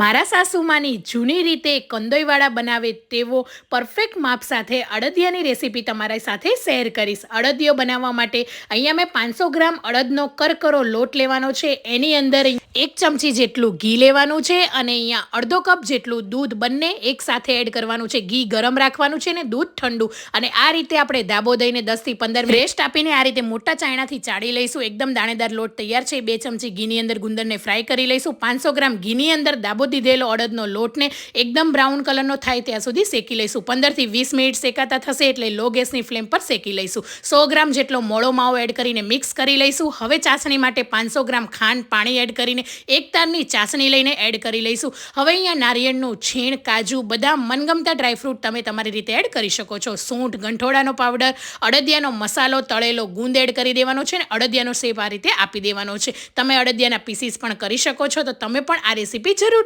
મારા સાસુમાની જૂની રીતે કંદોઈવાળા બનાવે તેવો પરફેક્ટ માપ સાથે અડદિયાની રેસીપી તમારા સાથે શેર કરીશ. અડદિયો બનાવવા માટે અહીંયા મેં પાંચસો ગ્રામ અડદનો કરકરો લોટ લેવાનો છે. એની અંદર એક ચમચી જેટલું ઘી લેવાનું છે અને અહીંયા અડધો કપ જેટલું દૂધ બંને એક સાથે એડ કરવાનું છે. ઘી ગરમ રાખવાનું છે ને દૂધ ઠંડુ. અને આ રીતે આપણે દાબો દઈને દસથી પંદર રેસ્ટ આપીને આ રીતે મોટા ચાયણાથી ચાળી લઈશું. એકદમ દાણેદાર લોટ તૈયાર છે. બે ચમચી ઘીની અંદર ગુંદરને ફ્રાય કરી લઈશું. પાંચસો ગ્રામ ઘીની અંદર દાબો દીધેલો અડદનો લોટને એકદમ બ્રાઉન કલરનો થાય ત્યાં સુધી શેકી લઈશું. પંદરથી વીસ મિનિટ શેકાતા થશે એટલે લો ગેસની ફ્લેમ પર શેકી લઈશું. સો ગ્રામ જેટલો મોળો માવો એડ કરીને મિક્સ કરી લઈશું. હવે ચાસણી માટે પાંચસો ગ્રામ ખાંડ પાણી એડ કરીને એક તારની ચાસણી લઈને એડ કરી લઈશું. હવે અહીંયા નારિયેળનું છીણ, કાજુ, બદામ, મનગમતા ડ્રાયફ્રૂટ તમે તમારી રીતે એડ કરી શકો છો. સૂંઠ ગંઠોડાનો પાવડર, અડદિયાનો મસાલો તળેલો ગુંદ એડ કરી દેવાનો છે ને અડદિયાનો શેપ આ રીતે આપી દેવાનો છે. તમે અડદિયાના પીસીસ પણ કરી શકો છો તો તમે પણ આ રેસીપી જરૂર